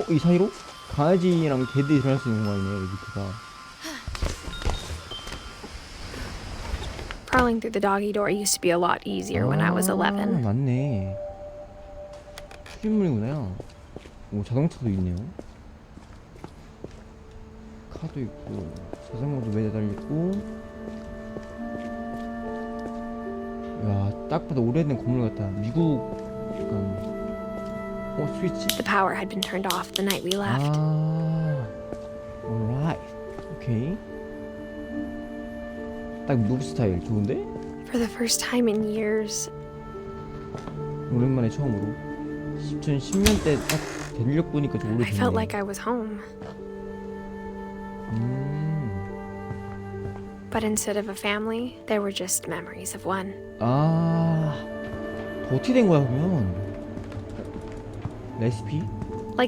어, 이 사이로? 강아지랑 개들이 들어갈 수 있는 공간이네요, 여기 밑에가. Crawling through the doggy door used to be a lot easier when I was 아, 11. 맞네. 수집물이구나요. 오, 자동차도 있네요. 카도 있고, 자전거도 매달려있고. 야, 딱 봐도 오래된 건물 같다. 미국? The power had been turned off the night we left. 아, alright. 오케이. 딱 무브 스타일 좋은데? For the first time in years, 오랜만에 처음으로 2010년 때 딱 대륙 보니까 좀 I felt 오래됐네. like I was home. 음, But instead of a family, there were just memories of one. 아, 더 어떻게 된 거야 그러면? 레시피?